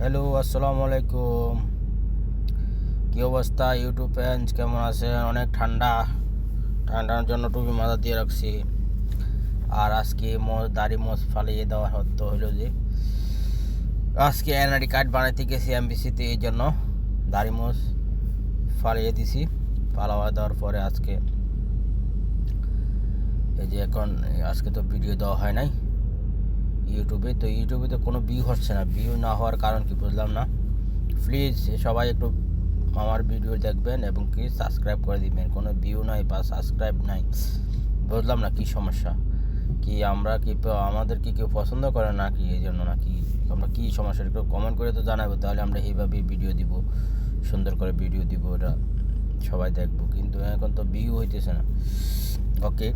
Hello, আসসালামু আলাইকুম। কী অবস্থা ইউটিউব ফ্যান্স কেমন আছেন? অনেক ঠান্ডা। ঠান্ডার জন্য টুপি মাথা দিয়ে রাখছি। আর আজকে মোষ দাড়ি মোষ ফালিয়ে দেওয়া হতো হলো যে, আজকে এনআইডি কার্ড বানাইতে গেছি এমবিসিতে, এই জন্য দাড়ি মোষ ফালিয়ে দিছি, ফালাওয়া দেওয়ার পরে আজকে। এই যে এখন, আজকে তো ভিডিও দেওয়া হয় নাই। ইউটিউবে, তো ইউটিউবে তো কোনো ভিউ হচ্ছে না। ভিউ না হওয়ার কারণ কি বুঝলাম না। প্লিজ সবাই একটু আমার ভিডিও দেখবেন এবং কি সাবস্ক্রাইব করে দিবেন। কোনো ভিউ নাই বা সাবস্ক্রাইব নাই। বুঝলাম না কি সমস্যা। কি আমরা কি আমাদের কি কেউ পছন্দ করে না কি এই জন্য নাকি? আমরা কি সমস্যা? একটু কমেন্ট করে তো জানাব, তাহলে আমরা এইভাবেই ভিডিও দিব। সুন্দর করে ভিডিও দিব, ওটা সবাই দেখব। কিন্তু এখন তো ভিউ হইতেছে না। ওকে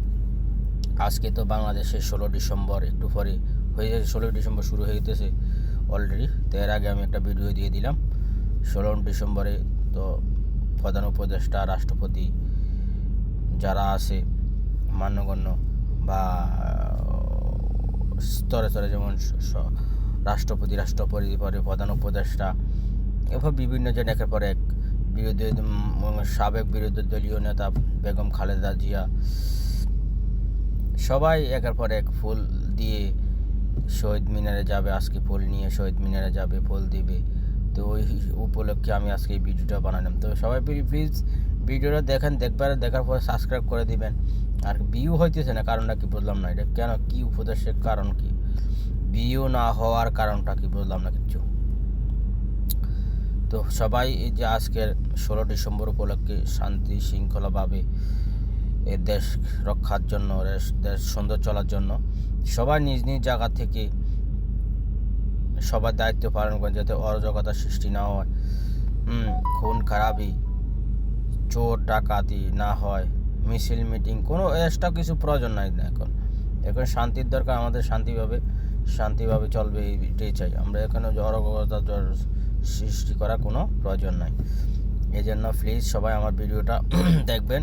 আজকে তো বাংলাদেশে ষোলো ডিসেম্বর। একটু পরে হয়ে যাচ্ছে ষোলোই ডিসেম্বর শুরু হয়ে যেতেছে অলরেডি তো এর আগে আমি একটা ভিডিও দিয়ে দিলাম। ষোলো ডিসেম্বরে তো প্রধান উপদেষ্টা, রাষ্ট্রপতি যারা আছে, মান্যগণ্য বা স্তরে স্তরে যেমন রাষ্ট্রপতি রাষ্ট্রপতি পরে প্রধান উপদেষ্টা, এভাবে বিভিন্ন জন একের পর এক বিরোধী সাবেক বিরোধী দলীয় নেতা বেগম খালেদা জিয়া, সবাই একের পর এক ফুল দিয়ে শহীদ মিনারে যাবে, আজকে ফুল নিয়ে শহীদ মিনারে যাবে, ফুল দিবে। তো ওই উপলক্ষে আমি আজকে এই ভিডিওটা বানালাম। তো সবাই প্লিজ ভিডিওটা দেখেন, দেখবার, দেখার পরে সাবস্ক্রাইব করে দিবেন। আর ভিউ হইতেছে না, কারণটা কি বুঝলাম না এটা? কেন? কি উপদেশের কারণ কি? ভিউ না হওয়ার কারণটা কি বুঝলাম না কিছু? তো সবাই এই যে আজকের ষোলো ডিসেম্বর উপলক্ষে শান্তি শৃঙ্খলাভাবে এ দেশ রক্ষার জন্য দেশ সুন্দর চলার জন্য সবাই নিজ নিজ জায়গা থেকে সবার দায়িত্ব পালন করেন যাতে অরাজকতা সৃষ্টি না হয়। খুন, খারাপি, চোর, ডাকাতি না হয়, মিছিল, মিটিং, কোনো এক্সট্রা কিছু প্রয়োজন নাই না এখন। এখন শান্তির দরকার, আমাদের শান্তিভাবে শান্তিভাবে চলবে এটাই চাই। আমরা এখানে অরাজকতা সৃষ্টি করার কোনো প্রয়োজন নাই। এই জন্য প্লিজ সবাই আমার ভিডিওটা দেখবেন।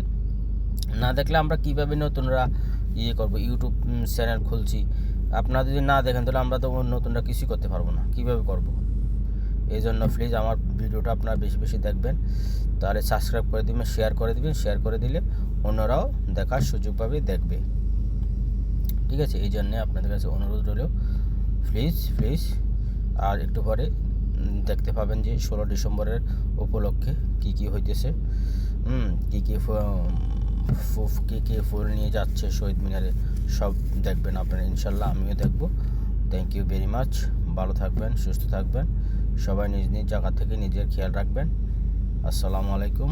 না দেখলে আমরা কীভাবে নতুনরা ইয়ে করব ইউটিউব চ্যানেল খুলছি। আপনারা যদি না দেখেন, তাহলে আমরা তো নতুনটা কিছুই করতে পারব না। কীভাবে করব? এই জন্য প্লিজ আমার ভিডিওটা আপনারা বেশি বেশি দেখবেন। তাহলে সাবস্ক্রাইব করে দিবেন শেয়ার করে দিবেন শেয়ার করে দিলে অন্যরাও দেখার সুযোগ পাবে, দেখবে। ঠিক আছে? এই জন্যে আপনাদের কাছে অনুরোধ রইল প্লিজ প্লিজ আর একটু পরে দেখতে পাবেন যে ষোলো ডিসেম্বরের উপলক্ষে কি কি হইতেছে। কী কী কী কে ফুল নিয়ে যাচ্ছে শহীদ মিনারে, সব দেখবেন আপনারা, ইনশাল্লাহ আমিও দেখব। থ্যাংক ইউ ভেরি মাচ ভালো থাকবেন, সুস্থ থাকবেন। সবাই নিজ নিজ জায়গা থেকে নিজের খেয়াল রাখবেন। আসসালামু আলাইকুম।